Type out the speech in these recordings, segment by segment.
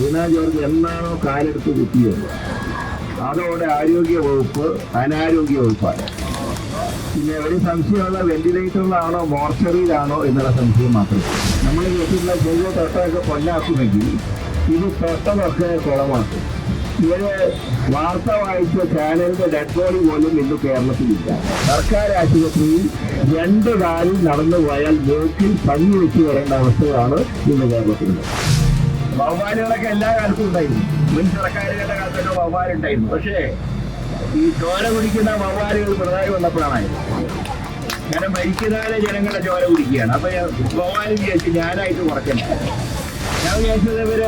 വീണ George എന്നാണോ കാലെടുത്ത് കുത്തിയത്? അതോടെ ആരോഗ്യ വകുപ്പ് അനാരോഗ്യ വകുപ്പാണ്. പിന്നെ ഒരു സംശയമുള്ള വെന്റിലേറ്ററിലാണോ മോർച്ചറിയിലാണോ എന്നുള്ള സംശയം മാത്രം. നമ്മൾ കേട്ടിട്ടുള്ള ചെറിയ തൊട്ടൊക്കെ പൊന്നാക്കുമെങ്കിൽ ഇത് തൊട്ടതൊക്കെ കുളമാക്കും. ഇവർ വാർത്ത വായിച്ച ചാനലിന്റെ ഡെഡ് ബോഡി പോലും ഇന്ന് കേരളത്തിലില്ല. സർക്കാർ ആശുപത്രിയിൽ രണ്ട് കാലിൽ നടന്നു പോയാൽ മൂക്കിൽ പഞ്ഞി വെച്ച് വരേണ്ട അവസ്ഥയാണ് ഇന്ന് കേരളത്തിലുള്ളത്. വവ്വാലുകളൊക്കെ എല്ലാ കാലത്തും ഉണ്ടായിരുന്നു. മുൻ സർക്കാരുകളുടെ കാലത്തൊക്കെ വവ്വാലുണ്ടായിരുന്നു. പക്ഷേ ഈ ചോര കുടിക്കുന്ന വവ്വാലുകൾ പിണറായി വന്നപ്പോഴാണ്. കാരണം മരിക്കുന്നവരെ ജനങ്ങളുടെ ചോര കുടിക്കുകയാണ്. അപ്പൊ ഞാൻ വവ്വാലും ചേച്ചി ഞാനായിട്ട് കുറയ്ക്കണം. ഞാൻ വിചാരിച്ചത് ഇവർ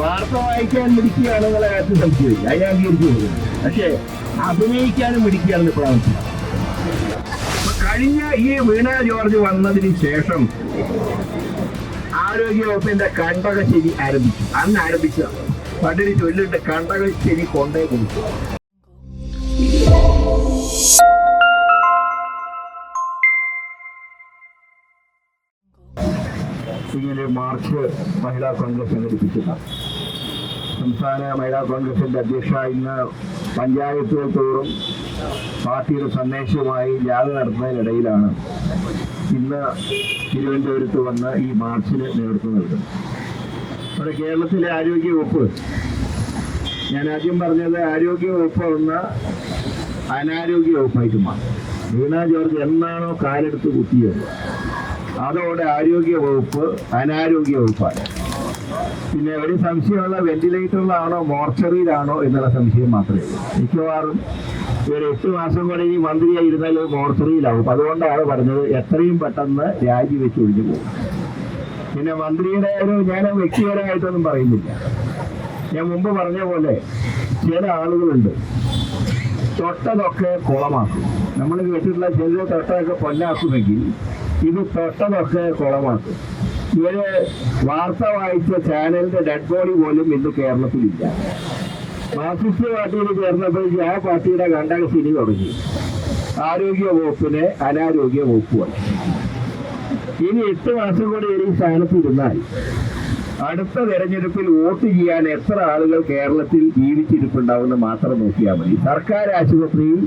വാർത്ത വായിക്കാൻ മിടിക്കുകയാണെന്നുള്ള കാര്യത്തിൽ സംശയമില്ല. അത് ഞാൻ അംഗീകരിച്ചു കൊടുക്കുന്നു പക്ഷേ അഭിനയിക്കാനും മിടിക്കുകയാണെന്ന് ഇപ്പോഴാണ് കഴിഞ്ഞ ഈ വീണ ജോർജ് വന്നതിന് ശേഷം ആരോഗ്യവകുപ്പിന്റെ കണ്ടകശ്ശേരി ആരംഭിച്ചു. അന്ന് ആരംഭിച്ചതാണ് പണ്ടൊരു ചൊല്ലുണ്ട് കണ്ടകശ്ശേരി കൊണ്ടേ കൊടുത്തു ഇങ്ങനെ മാർച്ച് മഹിളാ കോൺഗ്രസ് സംഘടിപ്പിച്ചില്ല സംസ്ഥാന മഹിളാ കോൺഗ്രസിന്റെ അധ്യക്ഷ ഇന്ന് പഞ്ചായത്തുകൾ തോറും പാർട്ടിയുടെ സന്ദേശവുമായി ജാഥ നടത്തുന്നതിനിടയിലാണ് ഇന്ന് തിരുവനന്തപുരത്ത് വന്ന് ഈ മാർച്ചിന് നേതൃത്വം നൽകുന്നത്. ഇവിടെ കേരളത്തിലെ ആരോഗ്യവകുപ്പ് ഞാൻ ആദ്യം പറഞ്ഞത് ആരോഗ്യവകുപ്പ് ഒന്ന് അനാരോഗ്യ വകുപ്പായിട്ട് മാറി. വീണ ജോർജ് എന്നാണോ കാലെടുത്ത് കുത്തിയത്? അതോടെ ആരോഗ്യ വകുപ്പ് അനാരോഗ്യ പിന്നെ ഒരു സംശയമുള്ള വെന്റിലേറ്ററിലാണോ മോർച്ചറിയിലാണോ എന്നുള്ള സംശയം മാത്രമേ ഉള്ളൂ. മിക്കവാറും ഒരു എട്ട് മാസം കൂടെ ഈ മന്ത്രിയായിരുന്നാൽ മോർച്ചറിയിലാവും അതുകൊണ്ടാണ് പറഞ്ഞത് എത്രയും പെട്ടെന്ന് രാജിവെച്ച് ഒഴിഞ്ഞു പോകും. പിന്നെ മന്ത്രിയുടെ ഒരു ഞാൻ വ്യക്തിപരമായിട്ടൊന്നും പറയുന്നില്ല. ഞാൻ മുമ്പ് പറഞ്ഞ പോലെ ചില ആളുകളുണ്ട് തൊട്ടതൊക്കെ കുളമാക്കും. നമ്മൾ കേട്ടിട്ടുള്ള ചെറിയ തൊട്ടതൊക്കെ പൊന്നാക്കുമെങ്കിൽ ഇത് തൊട്ടതൊക്കെ കുളമാക്കും. ഇവർ വാർത്ത വായിച്ച ചാനലിന്റെ ഡെഡ് ബോഡി പോലും ഇന്ന് കേരളത്തിലില്ല. മാർക്സിസ്റ്റ് പാർട്ടിയിൽ ചേർന്നപ്പോഴേക്കും ആ പാർട്ടിയുടെ കണ്ടകശിനി തുടങ്ങി. ആരോഗ്യ വകുപ്പിനെ അനാരോഗ്യ വകുപ്പുമായി ഇനി എട്ട് മാസം കൂടി ഈ സ്ഥാനത്ത് ഇരുന്നാൽ അടുത്ത തെരഞ്ഞെടുപ്പിൽ വോട്ട് ചെയ്യാൻ എത്ര ആളുകൾ കേരളത്തിൽ ജീവിച്ചിരിപ്പുണ്ടാവുമെന്ന് മാത്രം നോക്കിയാൽ മതി. സർക്കാർ ആശുപത്രിയിൽ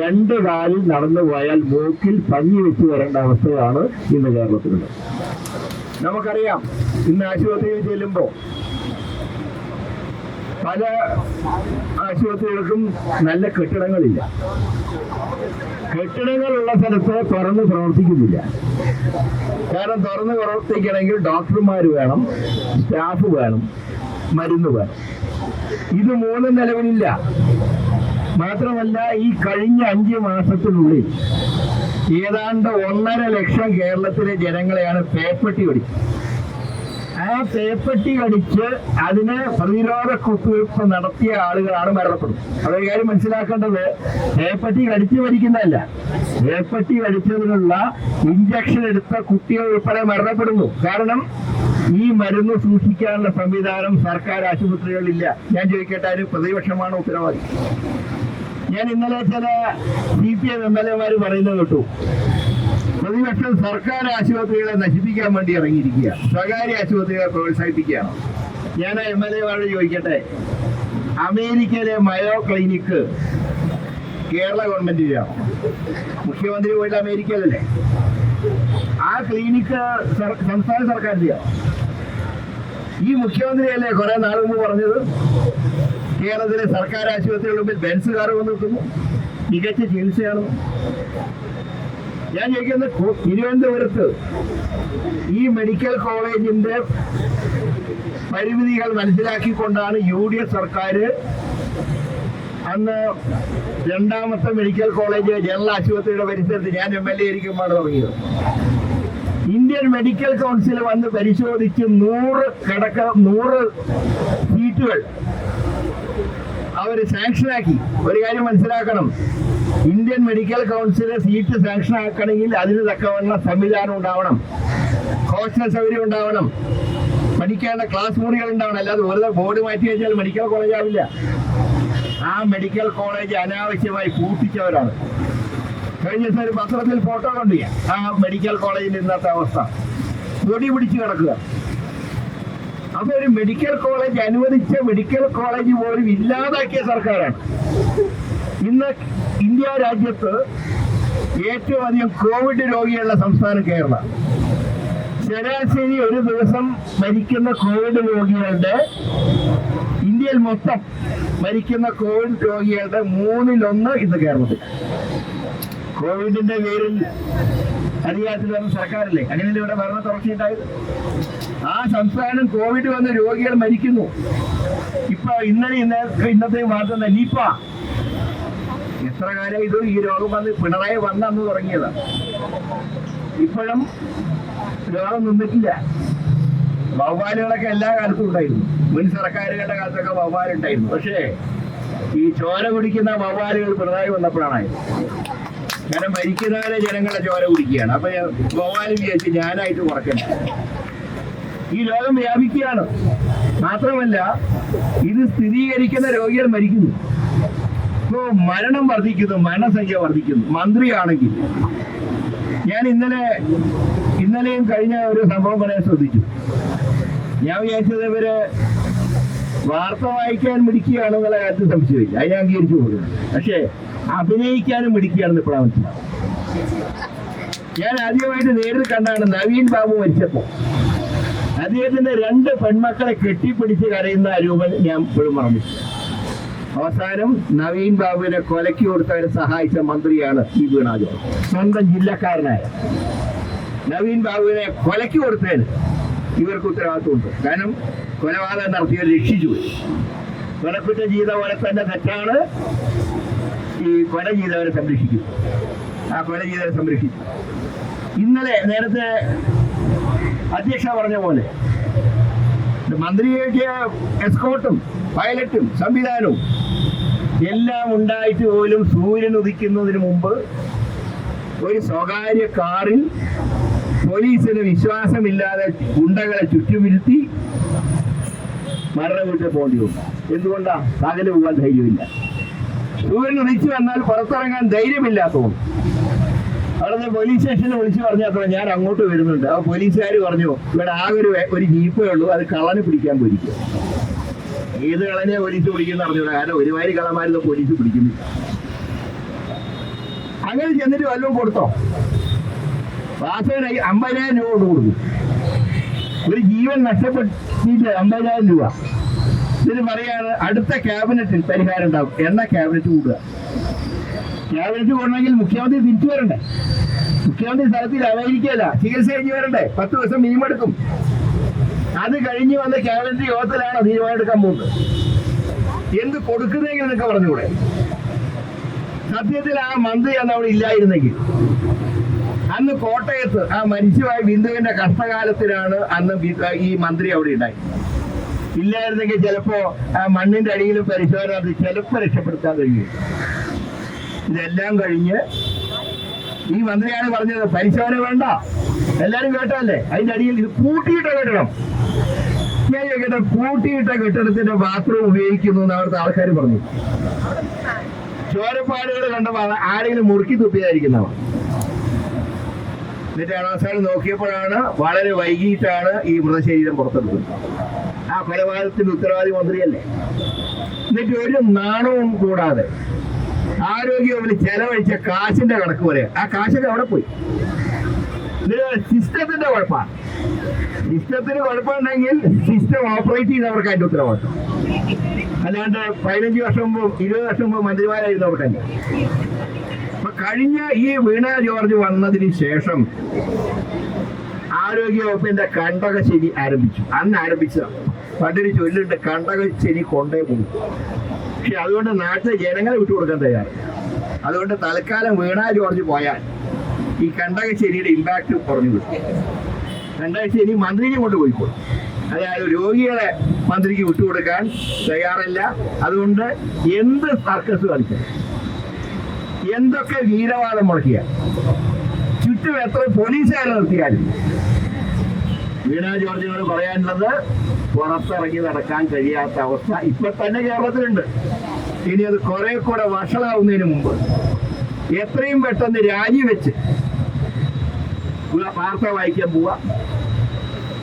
രണ്ട് കാലിൽ നടന്നു പോയാൽ മൂക്കിൽ പഞ്ഞി വെച്ച് വരേണ്ട അവസ്ഥയാണ് ഇന്ന് കേരളത്തിലുള്ളത്. നമുക്കറിയാം ഇന്ന് ആശുപത്രിയിൽ ചെല്ലുമ്പോൾ പല ആശുപത്രികൾക്കും നല്ല കെട്ടിടങ്ങളില്ല. കെട്ടിടങ്ങളുള്ള സ്ഥലത്ത് തുറന്ന് പ്രവർത്തിക്കുന്നില്ല. കാരണം തുറന്ന് പ്രവർത്തിക്കണമെങ്കിൽ ഡോക്ടർമാർ വേണം സ്റ്റാഫ് വേണം മരുന്ന് വേണം. ഇത് മൂന്നും നിലവിലില്ല. മാത്രമല്ല ഈ കഴിഞ്ഞ അഞ്ച് മാസത്തിനുള്ളിൽ ഏതാണ്ട് ഒന്നര ലക്ഷം കേരളത്തിലെ ജനങ്ങളെയാണ് പേപ്പട്ടി കടിച്ചത്. ആ പേപ്പട്ടി കടിച്ച് അതിന് പ്രതിരോധ കുത്തിവയ്പ്പ് നടത്തിയ ആളുകളാണ് മരണപ്പെടുന്നത്. അതൊരു കാര്യം മനസ്സിലാക്കേണ്ടത് പേപ്പട്ടി കടിച്ച് മരിക്കുന്നതല്ല. പേപ്പട്ടി കടിച്ചതിനുള്ള ഇഞ്ചക്ഷൻ എടുത്ത കുട്ടികൾ ഉൾപ്പെടെ മരണപ്പെടുന്നു. കാരണം ഈ മരുന്ന് സൂക്ഷിക്കാനുള്ള സംവിധാനം സർക്കാർ ആശുപത്രികളിൽ ഇല്ല ഞാൻ ചോദിക്കട്ടെ അതിന് പ്രതിപക്ഷമാണ് ഉത്തരവാദി. ഞാൻ ഇന്നലെ ചില C P M M L എമാർ പറയുന്നത് കേട്ടു. പ്രതിപക്ഷം സർക്കാർ ആശുപത്രികളെ നശിപ്പിക്കാൻ വേണ്ടി ഇറങ്ങിയിരിക്കുക സ്വകാര്യ ആശുപത്രികളെ പ്രോത്സാഹിപ്പിക്കുകയാണ്. ഞാൻ എം എൽ എമാരോട് ചോദിക്കട്ടെ? അമേരിക്കയിലെ മയോ ക്ലിനിക്ക് കേരള ഗവൺമെന്റിന്റെയാണോ മുഖ്യമന്ത്രി പോയിട്ട് അമേരിക്കയിലല്ലേ? ആ ക്ലിനിക്ക് സംസ്ഥാന സർക്കാരിന്റെയാണ് ഈ മുഖ്യമന്ത്രിയല്ലേ കുറെ നാൾ മുമ്പ് പറഞ്ഞത്? കേരളത്തിലെ സർക്കാർ ആശുപത്രികളുടെ മുമ്പിൽ ബെൻസ് കാർ വന്ന് നിൽക്കുന്നു. മികച്ച ചികിത്സയാണ്. ഞാൻ ചോദിക്കുന്നത് തിരുവനന്തപുരത്ത് ഈ മെഡിക്കൽ കോളേജിന്റെ പരിമിതികൾ മനസ്സിലാക്കിക്കൊണ്ടാണ് യു ഡി എഫ് സർക്കാർ അന്ന് രണ്ടാമത്തെ മെഡിക്കൽ കോളേജ് ജനറൽ ആശുപത്രിയുടെ പരിസരത്ത് ഞാൻ എം എൽ എ ഇരിക്കുമ്പോൾ തുടങ്ങിയത്. ഇന്ത്യൻ മെഡിക്കൽ കൗൺസിൽ വന്ന് പരിശോധിച്ച് നൂറ് കിടക്ക നൂറ് സീറ്റുകൾ അവർ സാങ്ഷനാക്കി ഒരു കാര്യം മനസ്സിലാക്കണം. Indian medical council seat sanction ആക്കണമെങ്കിൽ അതിന് തക്കവണ്ണ സംവിധാനം ഉണ്ടാവണം. ഹോസ്റ്റൽ സൗകര്യം ഉണ്ടാവണം. പഠിക്കേണ്ട ക്ലാസ് മുറികൾ ഉണ്ടാവണം. അല്ലാതെ വെറുതെ ബോർഡ് മാറ്റി കഴിഞ്ഞാൽ മെഡിക്കൽ കോളേജ് ആവില്ല. ആ മെഡിക്കൽ കോളേജ് അനാവശ്യമായി പൂട്ടിച്ചവരാണ്. കഴിഞ്ഞ ദിവസം ഒരു പത്രത്തിൽ ഫോട്ടോ കണ്ടു ആ മെഡിക്കൽ കോളേജിന്റെ ഇന്നത്തെ അവസ്ഥ. പൊടി പിടിച്ച് കിടക്കുക. അപ്പൊ ഒരു മെഡിക്കൽ കോളേജ് അനുവദിച്ച മെഡിക്കൽ കോളേജ് പോലും ഇല്ലാതാക്കിയ സർക്കാരാണ്. ഇന്ന് ഇന്ത്യ രാജ്യത്ത് ഏറ്റവും അധികം കോവിഡ് രോഗിയുള്ള സംസ്ഥാനം കേരള. ശരാശരി ഒരു ദിവസം മരിക്കുന്ന കോവിഡ് രോഗികളുടെ ഇന്ത്യയിൽ മൊത്തം മരിക്കുന്ന കോവിഡ് രോഗികളുടെ മൂന്നിലൊന്ന് ഇന്ന് കേരളത്തിൽ. കോവിഡിന്റെ പേരിൽ അധികാരത്തിൽ വന്ന സർക്കാരല്ലേ? അങ്ങനെ ഇവിടെ ഭരണ തുടർച്ചയുണ്ടായത്? ആ സംസ്ഥാനം കോവിഡ് വന്ന രോഗികൾ മരിക്കുന്നു. ഇപ്പൊ ഇന്നലെ ഇന്ന ഇന്നത്തെ വാർത്ത നീപ്പ എത്ര കാലം ഇത് ഈ രോഗം വന്ന് പിണറായി വന്ന അന്ന് തുടങ്ങിയതാണ് ഇപ്പോഴും രോഗം നിന്നിട്ടില്ല. വവ്വാലുകളൊക്കെ എല്ലാ കാലത്തും ഉണ്ടായിരുന്നു. മുൻ സർക്കാരുകളുടെ കാലത്തൊക്കെ വവ്വാലുണ്ടായിരുന്നു. പക്ഷേ ഈ ചോര കുടിക്കുന്ന വവ്വാലുകൾ പിണറായി വന്നപ്പോഴാണ് കാരണം മരിക്കുന്നവരെ ജനങ്ങളെ ചോര കുടിക്കുകയാണ്. അപ്പൊ വവ്വാൽ വിചാരിച്ച് ഞാനായിട്ട് കുറയ്ക്കണം ഈ രോഗം വ്യാപിക്കുകയാണ്. മാത്രമല്ല ഇത് സ്ഥിരീകരിക്കുന്ന രോഗികൾ മരിക്കുന്നു. ഇപ്പോ മരണം വർദ്ധിക്കുന്നു മരണസംഖ്യ വർദ്ധിക്കുന്നു. മന്ത്രിയാണെങ്കിൽ. ഞാൻ ഇന്നലെ ഇന്നലെയും കഴിഞ്ഞ ഒരു സംഭവം പറയാൻ ശ്രദ്ധിച്ചു. ഞാൻ വിചാരിച്ചത് ഇവർ വാർത്ത വായിക്കാൻ മിടിക്കുകയാണെന്നുള്ള കാര്യത്തിൽ സംശയമില്ല. അത് ഞാൻ അംഗീകരിച്ചു പോകുന്നു. പക്ഷേ അഭിനയിക്കാനും മിടിക്കുകയാണെന്ന് ഇപ്പോഴാണ് മനസ്സിലാവും ഞാൻ ആദ്യമായിട്ട് നേരിൽ കണ്ടാണ് നവീൻ ബാബു മരിച്ചപ്പോൾ. അദ്ദേഹത്തിന്റെ രണ്ട് പെൺമക്കളെ കെട്ടിപ്പിടിച്ച് കരയുന്ന രൂപം ഞാൻ ഇപ്പോഴും മറന്നു. അവസാനം നവീൻ ബാബുവിനെ കൊലക്കി കൊടുത്തവരെ സഹായിച്ച മന്ത്രിയാണ് ഈ വീണ സ്വന്തം ജില്ലക്കാരനായ നവീൻ ബാബുവിനെ കൊലക്കി കൊടുത്തതിന് ഇവർക്ക് ഉത്തരവാദിത്വമുണ്ട്. കാരണം കൊലപാതകം നടത്തിയവർ രക്ഷിച്ചു പോയി. കൊലക്കുറ്റം ചെയ്ത പോലെ തന്നെ തെറ്റാണ്. ഈ കൊല ചെയ്തവരെ സംരക്ഷിക്കും. ആ കൊല ചെയ്തവരെ സംരക്ഷിക്കും. ഇന്നലെ നേരത്തെ അധ്യക്ഷ പറഞ്ഞ പോലെ മന്ത്രിക്ക് എസ്കോട്ടും പൈലറ്റും സംവിധാനവും എല്ലാം ഉണ്ടായിട്ട് പോലും സൂര്യൻ ഉദിക്കുന്നതിന് മുമ്പ് ഒരു സ്വകാര്യ കാറിൽ പോലീസിന് വിശ്വാസമില്ലാതെ ഗുണ്ടകളെ ചുറ്റുമിരുത്തി മരണ വീട്ടിൽ പോകേണ്ടി വന്നു. എന്തുകൊണ്ടാ? പകൽ പോകാൻ ധൈര്യമില്ല. സൂര്യൻ ഉദിച്ചു വന്നാൽ പുറത്തിറങ്ങാൻ ധൈര്യമില്ലാത്തതും അവിടുന്ന് പോലീസ് സ്റ്റേഷനിൽ വിളിച്ചു പറഞ്ഞാൽ ഞാൻ അങ്ങോട്ട് വരുന്നുണ്ട്. ആ പോലീസുകാർ പറഞ്ഞു ഇവിടെ ആകെ ഒരു ഒരു ജീപ്പേ ഉള്ളൂ അത് കള്ളന് പിടിക്കാൻ പോയിരിക്കും ഏത് കളനെ പോലീസ് പിടിക്കുന്ന അറിഞ്ഞൂടാ. കാരണം ഒരുമാതിരി കള്ളന്മാരൊന്നും പോലീസ് പിടിക്കുന്നു അങ്ങനെ ചെന്നിട്ട് വല്ലതും കൊടുത്തോ? വാസവനായി അമ്പതിനായിരം രൂപ കൊടുത്തു. ഒരു ജീവൻ നഷ്ടപ്പെട്ടിട്ട് അമ്പതിനായിരം രൂപ. ഇതിന് പറയാണ് അടുത്ത ക്യാബിനറ്റിൽ പരിഹാരം ഉണ്ടാവും. എന്ന ക്യാബിനറ്റ് കൂടുക. ക്യാബിനറ്റ് കൂടണമെങ്കിൽ മുഖ്യമന്ത്രി തിരിച്ചു വരണ്ടേ? മുഖ്യമന്ത്രി സ്ഥലത്തിൽ അമേരിക്കയല്ല ചികിത്സ കഴിഞ്ഞ് വരണ്ടേ? പത്ത് ദിവസം മിനിമം എടുക്കും. അത് കഴിഞ്ഞ് വന്ന ക്യാബിനറ്റ് യോഗത്തിലാണ് തീരുമാനം എടുക്കാൻ പോകുന്നത്. എന്ത് കൊടുക്കുന്നെങ്കിൽ എന്നൊക്കെ പറഞ്ഞുകൂടെ? സത്യത്തിൽ ആ മന്ത്രി അന്ന് അവിടെ ഇല്ലായിരുന്നെങ്കിൽ അന്ന് കോട്ടയത്ത് ആ മരിച്ചുപോയ ബിന്ദുവിന്റെ കഷ്ടകാലത്തിലാണ് അന്ന് ഈ മന്ത്രി അവിടെ ഉണ്ടായി ഇല്ലായിരുന്നെങ്കിൽ ചിലപ്പോ ആ മണ്ണിന്റെ അടിയിലും പരിശോധന ചിലപ്പോ രക്ഷപ്പെടുത്താൻ കഴിയും. ഇതെല്ലാം കഴിഞ്ഞ് ഈ മന്ത്രിയാണ് പറഞ്ഞത് പരിശോധന വേണ്ട. എല്ലാരും കേട്ടല്ലേ അതിന്റെ അടിയിൽ ഇത് കൂട്ടിയിട്ട കെട്ടണം ഞാൻ ചോദിക്കട്ടെ പൂട്ടിയിട്ട കെട്ടിടത്തിന്റെ ബാത്റൂം ഉപയോഗിക്കുന്നു എന്ന് അവിടുത്തെ ആൾക്കാർ പറഞ്ഞു ചോരപ്പാടുകൾ കണ്ടപ്പോ ആരെങ്കിലും മുറുക്കി തുപ്പിയായിരിക്കുന്നവ എന്നിട്ട് അവസാനം നോക്കിയപ്പോഴാണ് വളരെ വൈകിട്ടാണ് ഈ മൃതശരീരം പുറത്തെടുക്കുന്നത് ആ കൊലപാതകത്തിന്റെ ഉത്തരവാദി മന്ത്രിയല്ലേ? എന്നിട്ട് ഒരു നാണവും കൂടാതെ ആരോഗ്യ വകുപ്പിൽ ചെലവഴിച്ച കാശിന്റെ കണക്ക് പറയാം ആ കാശൊക്കെ അവിടെ പോയി. സിസ്റ്റത്തിന്റെ കുഴപ്പമാണ്. സിസ്റ്റത്തിന് കുഴപ്പമുണ്ടെങ്കിൽ സിസ്റ്റം ഓപ്പറേറ്റ് ചെയ്തവർക്ക് അതിന്റെ ഉത്തരവാദിത്വം. അല്ലാണ്ട് പതിനഞ്ച് വർഷം മുമ്പ് ഇരുപത് വർഷം മുമ്പ് മന്ത്രിമാരായിരുന്നു തന്നെ അപ്പൊ കഴിഞ്ഞ ഈ വീണ ജോർജ് വന്നതിന് ശേഷം ആരോഗ്യവകുപ്പിന്റെ കണ്ടക ശരി ആരംഭിച്ചു. അന്ന് ആരംഭിച്ചതാണ് പണ്ടൊരു ചൊല്ലുണ്ട് കണ്ടകശരി കൊണ്ടേ പോകും പക്ഷെ അതുകൊണ്ട് നാട്ടിലെ ജനങ്ങളെ വിട്ടു കൊടുക്കാൻ തയ്യാറ്. അതുകൊണ്ട് തൽക്കാലം വീണ ജോർജ് പോയാൽ ഈ കണ്ടകശ്ശേരിയുടെ ഇമ്പാക്ട് കുറഞ്ഞു കിട്ടും കണ്ടകശ്ശേരി മന്ത്രിയെ കൊണ്ട് പോയിക്കോളും. അതായത് രോഗികളെ മന്ത്രിക്ക് വിട്ടുകൊടുക്കാൻ തയ്യാറല്ല. അതുകൊണ്ട് എന്ത് സർക്കസ് കളിക്കാം എന്തൊക്കെ വീരവാദം മുളക്കിയാൽ ചുറ്റും എത്ര പോലീസുകാരെ നിർത്തിയാലും വീണ ജോർജിനോട് പറയാനുള്ളത് പുറത്തിറങ്ങി നടക്കാൻ കഴിയാത്ത അവസ്ഥ ഇപ്പൊ തന്നെ കേരളത്തിലുണ്ട്. ഇനി അത് കുറെ കൂടെ വഷളാവുന്നതിന് മുമ്പ്. എത്രയും പെട്ടെന്ന് രാജിവെച്ച് വാർത്ത വായിക്കാൻ പോവാ.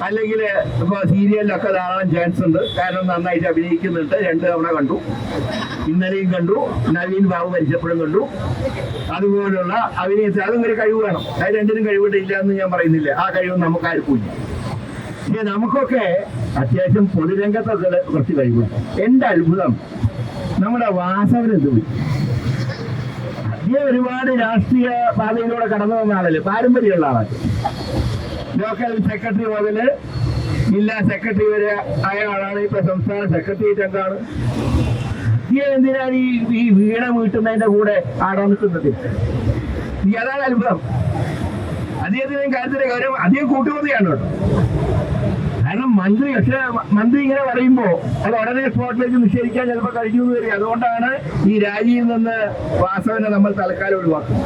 അല്ലെങ്കിൽ ഇപ്പോൾ സീരിയലിലൊക്കെ ധാരാളം ചാൻസ് ഉണ്ട്. കാരണം നന്നായിട്ട് അഭിനയിക്കുന്നുണ്ട്. രണ്ട് തവണ കണ്ടു. ഇന്നലെയും കണ്ടു. നവീൻ ബാബു മരിച്ചപ്പോഴും കണ്ടു. അതുപോലുള്ള അഭിനയത്തിൽ അതും ഒരു കഴിവ് വേണം. അത് രണ്ടിനും കഴിവിട്ടില്ല എന്ന് ഞാൻ പറയുന്നില്ല. ആ കഴിവ് നമുക്ക് ആർക്കും ഇല്ല. പക്ഷേ നമുക്കൊക്കെ അത്യാവശ്യം പൊതുരംഗത്തൊക്കെ കുറച്ച് കഴിവുണ്ട് എന്റെ അത്ഭുതം. നമ്മുടെ പോയി അദ്ദേഹം ഒരുപാട് രാഷ്ട്രീയ പാതയിലൂടെ കടന്നു വന്ന ആളല്ലേ? പാരമ്പര്യമുള്ള ആളാണ് ലോക്കൽ സെക്രട്ടറി മുതൽ ജില്ലാ സെക്രട്ടറി വരെ ആയ ആളാണ്. ഇപ്പൊ സംസ്ഥാന സെക്രട്ടേറിയറ്റ് എന്താണ് എന്തിനാണ് ഈ വീണ വീട്ടുന്നതിന്റെ കൂടെ ആടാ നിൽക്കുന്നത്? അതാണ് അത്ഭുതം. അദ്ദേഹത്തിന് കാര്യത്തിന്റെ കാര്യം അധികം കൂട്ടുമതിയാണ് കേട്ടോ കാരണം മന്ത്രി പക്ഷേ മന്ത്രി ഇങ്ങനെ പറയുമ്പോ അത് ഉടനെ സ്പോട്ടിലേക്ക് നിഷേധിക്കാൻ ചിലപ്പോൾ കഴിഞ്ഞു എന്ന് വരിക. അതുകൊണ്ടാണ് ഈ രാജിയിൽ നിന്ന് വാസവനെ നമ്മൾ തൽക്കാലം ഒഴിവാക്കുന്നത്.